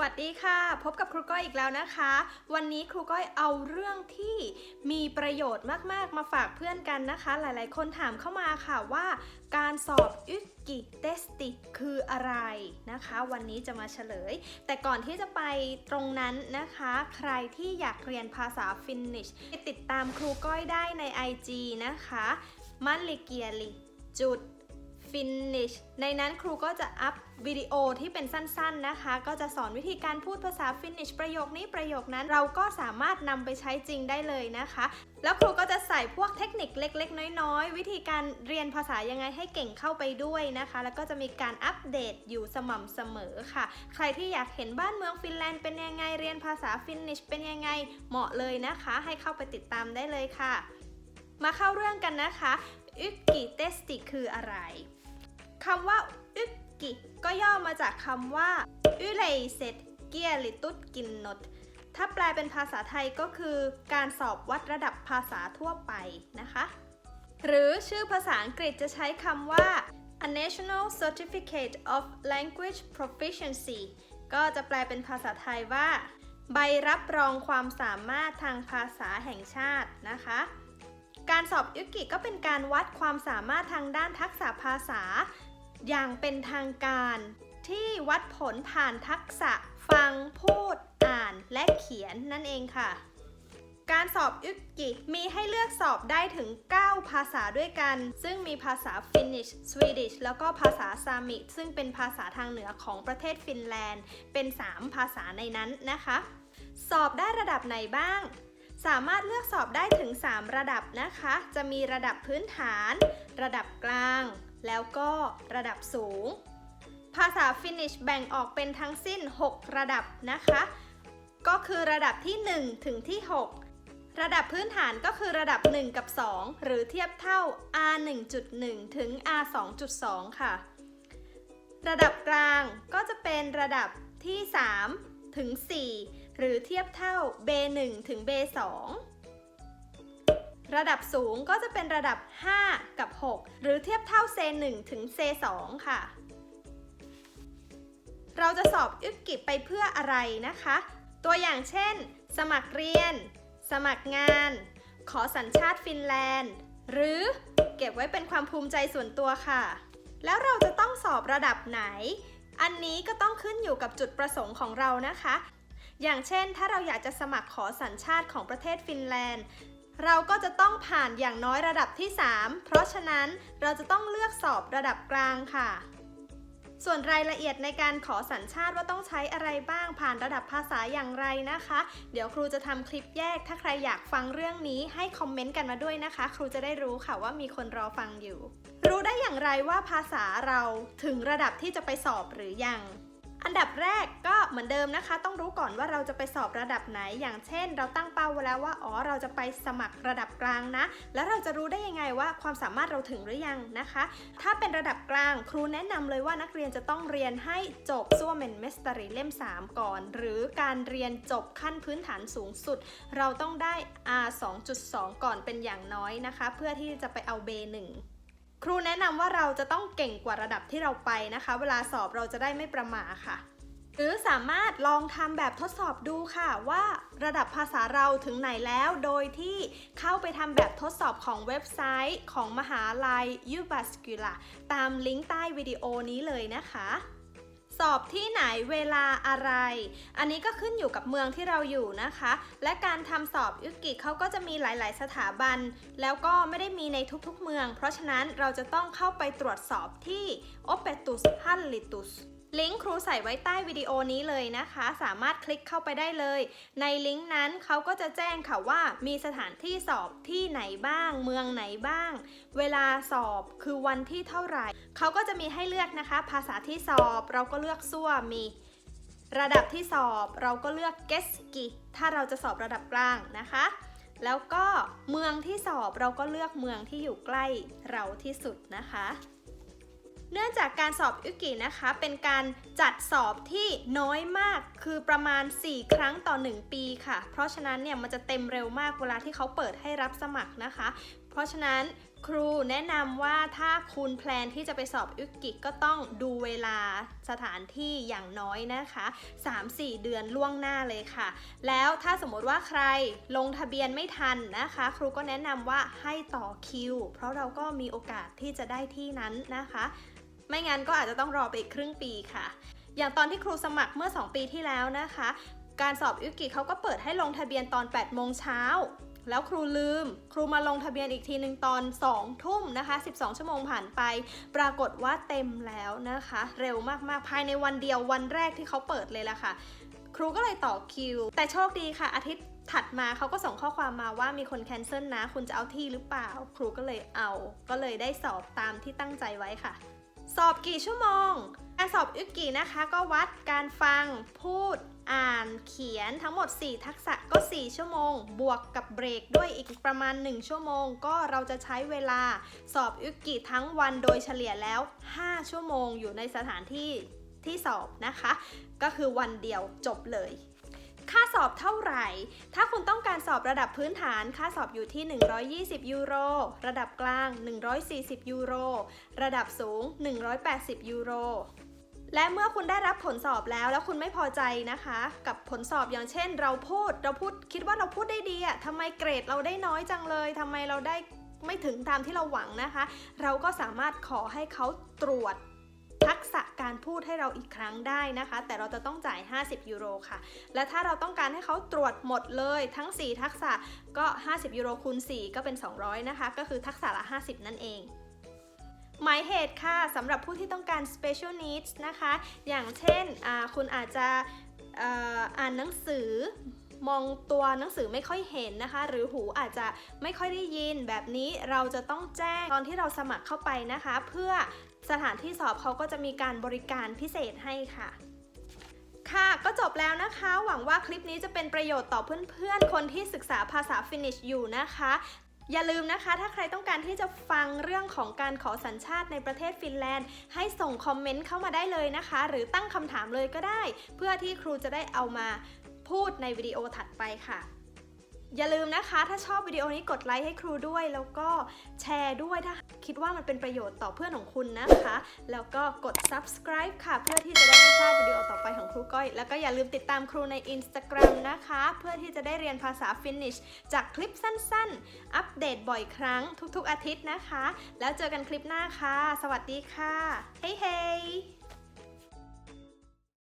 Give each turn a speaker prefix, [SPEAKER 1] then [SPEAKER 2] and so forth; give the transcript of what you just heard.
[SPEAKER 1] วัสดีค่ะ พบกับครูก้อยอีกแล้วนะคะ วันนี้ครูก้อยเอาเรื่องที่มีประโยชน์มาก ๆ มาฝากเพื่อนกันนะคะ หลายๆ คนถามเข้ามาค่ะว่า การสอบอึกกิเตสติคืออะไรนะคะ วันนี้จะมาเฉลย แต่ก่อนที่จะไปตรงนั้นนะคะ ใครที่อยากเรียนภาษาฟินนิชติดตามครูก้อยได้ใน IG นะคะมันลิเกียลิจุด Finish ในนั้นครูก็จะอัพวิดีโอที่เป็นสั้นๆนะคะ ก็จะสอนวิธีการพูดภาษา Finish ประโยคนี้ประโยคนั้นเราก็สามารถนำไปใช้จริงได้เลยนะคะ แล้วครูก็จะใส่พวกเทคนิคเล็ก ๆ น้อยๆ วิธีการเรียนภาษายังไงให้เก่งเข้าไปด้วยนะคะ แล้วก็จะมีการอัปเดตอยู่สม่ำเสมอค่ะ ใครที่อยากเห็นบ้านเมืองฟินแลนด์เป็นยังไงเรียนภาษา Finish เป็นยังไงเหมาะเลยนะคะ ให้เข้าไปติดตามได้เลยค่ะ มาเข้าเรื่องกันนะคะอึกกิเตสติคืออะไร คำว่าอึกกิก็ย่อมาจากคำว่าอุเลเซตเกียลิตุดกินนดถ้าแปลเป็นภาษาไทยก็คือการสอบวัดระดับภาษาทั่วไปนะคะ หรือชื่อภาษาอังกฤษจะใช้คำว่า a national certificate of language proficiency ก็จะแปลเป็นภาษาไทยว่า ใบรับรองความสามารถทางภาษาแห่งชาตินะคะ การสอบยุกิก็เป็นการวัดความสามารถทางด้านทักษะภาษา อย่างเป็นทางการที่วัดผลผ่านทักษะฟังพูดอ่านและเขียนนั่นเองค่ะ การสอบยุกิมีให้เลือกสอบได้ถึง 9 ภาษาด้วยกัน ซึ่งมีภาษาฟินิชสวีดิชแล้วก็ภาษาซามิซึ่งเป็นภาษาทางเหนือของประเทศฟินแลนด์ เป็น 3 ภาษาในนั้นนะคะ สอบได้ระดับไหนบ้าง สามารถเลือกสอบได้ถึง 3 ระดับนะคะ จะมีระดับพื้นฐาน ระดับกลาง แล้วก็ระดับสูง ภาษาฟินิชแบ่งออกเป็นทั้งสิ้น 6 ระดับนะคะ ก็คือระดับที่ 1 ถึงที่ 6 ระดับพื้นฐานก็คือระดับ 1 กับ 2 หรือเทียบเท่า R 1.1 ถึง R 2.2 ค่ะ ระดับกลางก็จะเป็นระดับที่ 3 ถึง 4 หรือเทียบเท่า B1 ถึง B2 ระดับสูงก็จะเป็นระดับ 5 กับ 6 หรือเทียบเท่า C1 ถึง C2 ค่ะ เราจะสอบอึกกิบไปเพื่ออะไรนะคะ ตัวอย่างเช่น สมัครเรียน สมัครงาน ขอสัญชาติฟินแลนด์ หรือเก็บไว้เป็นความภูมิใจส่วนตัวค่ะ แล้วเราจะต้องสอบระดับไหน อันนี้ก็ต้องขึ้นอยู่กับจุดประสงค์ของเรานะคะอย่างเช่น ถ้าเราอยากจะสมัครขอสัญชาติของประเทศฟินแลนด์ เราก็จะต้องผ่านอย่างน้อยระดับที่ 3 เพราะฉะนั้นเราจะต้องเลือกสอบระดับกลางค่ะ ส่วนรายละเอียดในการขอสัญชาติว่าต้องใช้อะไรบ้างผ่านระดับภาษาอย่างไรนะคะ เดี๋ยวครูจะทำคลิปแยก ถ้าใครอยากฟังเรื่องนี้ให้คอมเมนต์กันมาด้วยนะคะ ครูจะได้รู้ค่ะว่ามีคนรอฟังอยู่ รู้ได้อย่างไรว่าภาษาเราถึงระดับที่จะไปสอบหรือยัง อันดับแรกก็เหมือนเดิมนะคะ ต้องรู้ก่อนว่าเราจะไปสอบระดับไหน อย่างเช่น เราตั้งเป้าไว้แล้วว่าอ๋อเราจะไปสมัครระดับกลางนะ แล้วเราจะรู้ได้ยังไงว่าความสามารถเราถึงหรือยังนะคะ ถ้าเป็นระดับกลางครูแนะนำเลยว่านักเรียนจะต้องเรียนให้จบซัวเมนเมสตรีเล่ม 3 ก่อน หรือการเรียนจบขั้นพื้นฐานสูงสุด เราต้องได้ R 2.2 ก่อนเป็นอย่างน้อยนะคะ เพื่อที่จะไปเอา B1 ครูแนะนำว่าเราจะต้องเก่งกว่าระดับที่เราไปนะคะ เวลาสอบเราจะได้ไม่ประมาค่ะ หรือสามารถลองทำแบบทดสอบดูค่ะว่าระดับภาษาเราถึงไหนแล้ว โดยที่เข้าไปทำแบบทดสอบของเว็บไซต์ของมหาลัย u b a s c u l a ตามลิงก์ใต้วิดีโอนี้เลยนะคะ สอบที่ไหนเวลาอะไร อันนี้ก็ขึ้นอยู่กับเมืองที่เราอยู่นะคะ และการทำสอบยุกิเขาก็จะมีหลาย ๆ สถาบัน แล้วก็ไม่ได้มีในทุกๆเมือง เพราะฉะนั้นเราจะต้องเข้าไปตรวจสอบที่ Opetus Hallitus ลิงก์ครูใส่ไว้ใต้วิดีโอนี้เลยนะคะ สามารถคลิกเข้าไปได้เลย ในลิงก์นั้นเขาก็จะแจ้งค่ะว่ามีสถานที่สอบที่ไหนบ้าง เมืองไหนบ้าง เวลาสอบคือวันที่เท่าไหร่ เขาก็จะมีให้เลือกนะคะ ภาษาที่สอบเราก็เลือกซั่วมี ระดับที่สอบเราก็เลือกเกสกิถ้าเราจะสอบระดับกลางนะคะ แล้วก็เมืองที่สอบเราก็เลือกเมืองที่อยู่ใกล้เราที่สุดนะคะ เนื่องจากการสอบอุกินะคะ เป็นการจัดสอบที่น้อยมากคือประมาณ 4 ครั้งต่อ 1 ปีค่ะ เพราะฉะนั้นเนี่ยมันจะเต็มเร็วมากเวลาที่เขาเปิดให้รับสมัครนะคะ ราะฉะนั้นครูแนะนำว่าถ้าคุณแพลนที่จะไปสอบอึกกิก็ต้องดูเวลาสถานที่อย่างน้อยนะคะ 3-4 เดือนล่วงหน้าเลยค่ะ แล้วถ้าสมมติว่าใครลงทะเบียนไม่ทันนะคะ ครูก็แนะนำว่าให้ต่อคิว เพราะเราก็มีโอกาสที่จะได้ที่นั้นนะคะ ไม่งั้นก็อาจจะต้องรอไปอีกครึ่งปีค่ะ อย่างตอนที่ครูสมัครเมื่อ 2 ปีที่แล้วนะคะการสอบอึกิเขาก็เปิดให้ลงทะเบียนตอน 8 โมงเช้า แล้วครูลืม ครูมาลงทะเบียนอีกทีหนึ่งตอน2ทุ่มนะคะ 12 ชั่วโมงผ่านไป ปรากฏว่าเต็มแล้วนะคะ เร็วมากๆ ภายในวันเดียววันแรกที่เขาเปิดเลยละค่ะ ครูก็เลยต่อคิว แต่โชคดีค่ะ อาทิตย์ถัดมาเขาก็ส่งข้อความมาว่ามีคนแคนเซิลนะ คุณจะเอาที่หรือเปล่า ครูก็เลยเอา ก็เลยได้สอบตามที่ตั้งใจไว้ค่ะ สอบกี่ชั่วโมง การสอบอึกกีนะคะก็วัดการฟังพูดอ่านเขียนทั้งหมด 4 ทักษะก็ 4 ชั่วโมง บวกกับเบรกด้วยอีกประมาณ 1 ชั่วโมง ก็เราจะใช้เวลาสอบอึกกีทั้งวันโดยเฉลี่ยแล้ว 5 ชั่วโมงอยู่ในสถานที่ที่สอบนะคะ ก็คือวันเดียวจบเลยค่าสอบเท่าไหร่ ถ้าคุณต้องการสอบระดับพื้นฐาน ค่าสอบอยู่ที่ 120 ยูโร ระดับกลาง 140 ยูโร ระดับสูง 180 ยูโร และเมื่อคุณได้รับผลสอบแล้วแล้วคุณไม่พอใจนะคะ กับผลสอบอย่างเช่น เราพูดเราพูดคิดว่าเราพูดได้ดีอะทำไมเกรดเราได้น้อยจังเลยทำไมเราได้ไม่ถึงตามที่เราหวังนะคะ เราก็สามารถขอให้เขาตรวจทักษะการพูดให้เราอีกครั้งได้นะคะ แต่เราจะต้องจ่าย 50 ยูโรค่ะ และถ้าเราต้องการให้เขาตรวจหมดเลยทั้ง 4 ทักษะก็ 50 ยูโรคูณ4ก็เป็น 200 นะคะ ก็คือทักษะละ 50 นั่นเอง หมายเหตุค่ะสำหรับผู้ที่ต้องการ special needs นะคะ อย่างเช่นคุณอาจจะอ่านหนังสือมองตัวหนังสือไม่ค่อยเห็นนะคะ หรือหูอาจจะไม่ค่อยได้ยินแบบนี้เราจะต้องแจ้งตอนที่เราสมัครเข้าไปนะคะ เพื่อสถานที่สอบเขาก็จะมีการบริการพิเศษให้ค่ะค่ะก็จบแล้วนะคะ หวังว่าคลิปนี้จะเป็นประโยชน์ต่อเพื่อนๆ คนที่ศึกษาภาษาฟินิชอยู่นะคะ อย่าลืมนะคะ ถ้าใครต้องการที่จะฟังเรื่องของการขอสัญชาติในประเทศฟินแลนด์ ให้ส่งคอมเมนต์เข้ามาได้เลยนะคะ หรือตั้งคำถามเลยก็ได้ เพื่อที่ครูจะได้เอามาพูดในวิดีโอถัดไปค่ะ อย่าลืมนะคะ ถ้าชอบวิดีโอนี้กดไลค์ให้ครูด้วย แล้วก็แชร์ด้วยถ้าคิดว่ามันเป็นประโยชน์ต่อเพื่อนของคุณนะคะ แล้วก็กด subscribe ค่ะ เพื่อที่จะได้ไม่พลาดวิดีโอต่อไปของครูก้อย แล้วก็อย่าลืมติดตามครูใน Instagram นะคะ เพื่อที่จะได้เรียนภาษาฟินิชจากคลิปสั้นๆ อัปเดตบ่อยครั้งทุกๆอาทิตย์นะคะ แล้วเจอกันคลิปหน้าค่ะ สวัสดีค่ะ เฮ้ยเฮ้